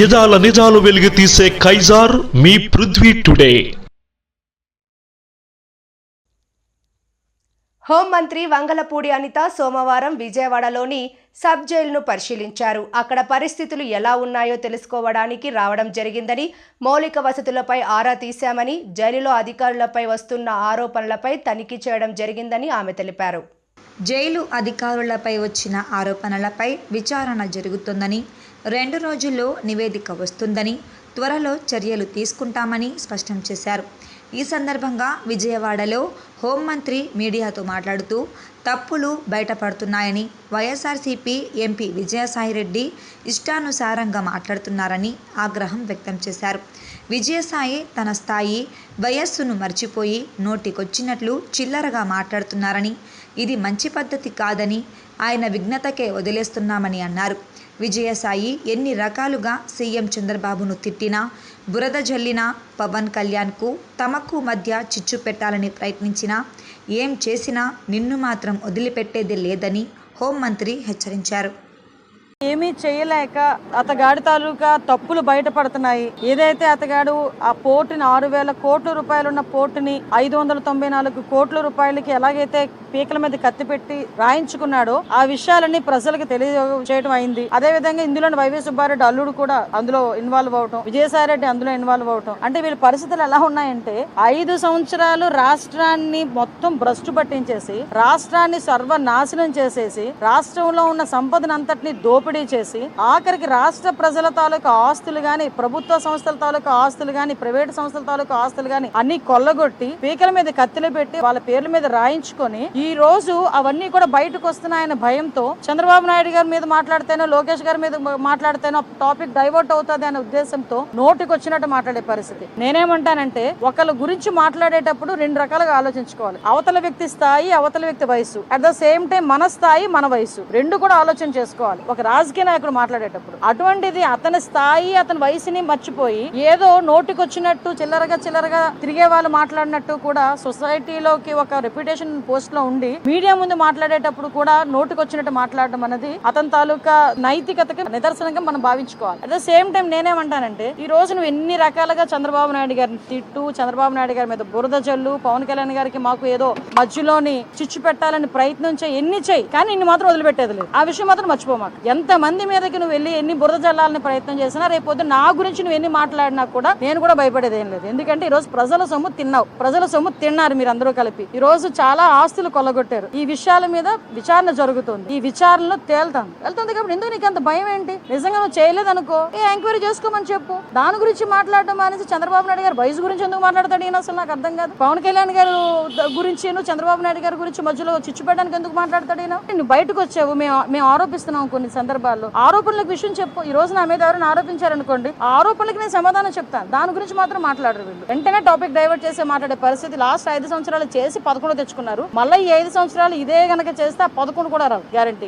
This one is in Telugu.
యదాల నిజాలు వెలిగి తీసే కైజార్ మీ పృథ్వీ టుడే. హోంమంత్రి వంగలపూడి అనిత సోమవారం విజయవాడలోని సబ్ జైలును పరిశీలించారు. అక్కడ పరిస్థితులు ఎలా ఉన్నాయో తెలుసుకోవడానికి రావడం జరిగిందని మౌలిక వసతులపై ఆరా తీశామని జైలులో అధికారులపై వస్తున్న ఆరోపణలపై తనిఖీ చేయడం జరిగిందని ఆమె తెలిపారు. జైలు అధికారులపై వచ్చిన ఆరోపణలపై విచారణ జరుగుతుందని రెండు రోజుల్లో నివేదిక వస్తుందని త్వరలో చర్యలు తీసుకుంటామని స్పష్టం చేశారు. ఈ సందర్భంగా విజయవాడలో హోంమంత్రి మీడియాతో మాట్లాడుతూ తప్పులు బయటపడుతున్నాయని వైఎస్ఆర్సీపీ ఎంపీ విజయసాయిరెడ్డి ఇష్టానుసారంగా మాట్లాడుతున్నారని ఆగ్రహం వ్యక్తం చేశారు. విజయసాయి తన స్థాయి వయస్సును మర్చిపోయి నోటికొచ్చినట్లు చిల్లరగా మాట్లాడుతున్నారని ఇది మంచి పద్ధతి కాదని ఆయన విఘ్నతకే వదిలేస్తున్నామని అన్నారు. విజయసాయి ఎన్ని రకాలుగా సీఎం చంద్రబాబును తిట్టినా బురద జల్లినా పవన్ కళ్యాణ్కు తమకు మధ్య చిచ్చు పెట్టాలని ప్రయత్నించినా ఏం చేసినా నిన్ను మాత్రం వదిలిపెట్టేది లేదని హోంమంత్రి హెచ్చరించారు. ఏమీ చేయలేక అతగాడి తాలూకా తప్పులు బయటపడుతున్నాయి. ఏదైతే అతగాడు ఆ పోర్టుని ఆరు వేల కోట్ల రూపాయలు ఉన్న పోర్టుని ఐదు వందల తొంభై నాలుగు కోట్ల రూపాయలకి ఎలాగైతే పీకల మీద కత్తి పెట్టి రాయించుకున్నాడో ఆ విషయాలన్నీ ప్రజలకు తెలియజేయడం అయింది. అదే విధంగా ఇందులోని వైవి సుబ్బారెడ్డి అల్లుడు కూడా అందులో ఇన్వాల్వ్ అవటం విజయసాయి రెడ్డి అందులో ఇన్వాల్వ్ అవటం. అంటే వీళ్ళ పరిస్థితులు ఎలా ఉన్నాయంటే ఐదు సంవత్సరాలు రాష్ట్రాన్ని మొత్తం భ్రష్టు పట్టించేసి రాష్ట్రాన్ని సర్వనాశనం చేసేసి రాష్ట్రంలో ఉన్న సంపదను అంతటిని దోపిడీ చేసి ఆఖరికి రాష్ట్ర ప్రజల తాలూకా ఆస్తులు గాని ప్రభుత్వ సంస్థల తాలూకా ఆస్తులు గాని ప్రైవేట్ సంస్థల తాలూకా ఆస్తులు గాని అన్ని కొల్లగొట్టి పీకల మీద కత్తిలు పెట్టి వాళ్ళ పేర్ల మీద రాయించుకొని ఈ ఈ రోజు అవన్నీ కూడా బయటకు వస్తున్నాయన్న భయంతో చంద్రబాబు నాయుడు గారి మీద మాట్లాడితేనో లోకేష్ గారి మీద మాట్లాడితేనో టాపిక్ డైవర్ట్ అవుతుంది అనే ఉద్దేశంతో నోటికి వచ్చినట్టు మాట్లాడే పరిస్థితి. నేనేమంటానంటే ఒకళ్ళ గురించి మాట్లాడేటప్పుడు రెండు రకాలుగా ఆలోచించుకోవాలి. అవతల వ్యక్తి స్థాయి అవతల వ్యక్తి వయసు అట్ ద సేమ్ టైం మన స్థాయి మన వయసు రెండు కూడా ఆలోచన చేసుకోవాలి. ఒక రాజకీయ నాయకుడు మాట్లాడేటప్పుడు. అటువంటిది అతని స్థాయి అతని వయసుని మర్చిపోయి ఏదో నోటికి వచ్చినట్టు చిల్లరగా చిల్లరగా తిరిగే వాళ్ళు మాట్లాడినట్టు కూడా సొసైటీలోకి ఒక రెప్యుటేషన్ పోస్ట్లో ఉండి మీడియా ముందు మాట్లాడేటప్పుడు కూడా నోటికి వచ్చినట్టు మాట్లాడడం అనేది అతని తాలూకా నైతికతకి నిదర్శనంగా మనం భావించుకోవాలి. అట్ ద సేమ్ టైం నేనేమంటానంటే ఈ రోజు నువ్వు ఎన్ని రకాలుగా చంద్రబాబు నాయుడు గారిని తిట్టు చంద్రబాబు నాయుడు గారి మీద బురద జల్లు పవన్ కళ్యాణ్ గారికి మాకు ఏదో మధ్యలోని చిచ్చు పెట్టాలని ప్రయత్నం చేయి ఎన్ని చేయి కానీ ఇన్ని మాత్రం వదిలిపెట్టేది లేదు. ఆ విషయం మాత్రం మర్చిపోమాకు. ఎంత మంది మీదకి నువ్వు వెళ్ళి ఎన్ని బురద జల్లాలని ప్రయత్నం చేసినా రేపొద్దు నా గురించి నువ్వు ఎన్ని మాట్లాడినా కూడా నేను కూడా భయపడేది ఏం లేదు. ఎందుకంటే ఈ రోజు ప్రజల సొమ్ము తిన్నావు. ప్రజల సొమ్ము తిన్నారు మీరు అందరూ కలిపి. ఈ రోజు చాలా ఆస్తులు కొల్లగొట్టారు. ఈ విషయాల మీద విచారణ జరుగుతుంది. ఈ విచారణలో తేల్తాను వెళ్తుంది కాబట్టి ఎందుకు నీకు అంత భయం ఏంటి? నిజంగా నువ్వు చేయలేదు అనుకో ఏ ఎంక్వైరీ చేసుకోమని చెప్పు. దాని గురించి మాట్లాడడం అనేసి చంద్రబాబు నాయుడు గారు వయసు గురించి ఎందుకు మాట్లాడతాడు ఈయన అసలు నాకు అర్థం కాదు. పవన్ కళ్యాణ్ గారు గురించి చంద్రబాబు నాయుడు గారి గురించి మధ్యలో చిచ్చు పెట్టడానికి ఎందుకు మాట్లాడతాడు ఈయన? నువ్వు బయటకు వచ్చావు. మేము మేము ఆరోపిస్తున్నాం కొన్ని సందర్భాల్లో. ఆరోపణలకు విషయం చెప్పు. ఈ రోజు నా మీద ఎవరైనా ఆరోపించారనుకోండి ఆ ఆరోపణలకు నేను సమాధానం చెప్తాను. దాని గురించి మాత్రం మాట్లాడరు వీళ్ళు. వెంటనే టాపిక్ డైవర్ట్ చేసి మాట్లాడే పరిస్థితి లాస్ట్ ఐదు సంవత్సరాలు చేసి పదకొండు తెచ్చుకున్నారు. మళ్ళీ ఈ ఐదు సంవత్సరాలు ఇదే గనక చేస్తే ఆ పదకొండు కూడా రావు గ్యారంటీ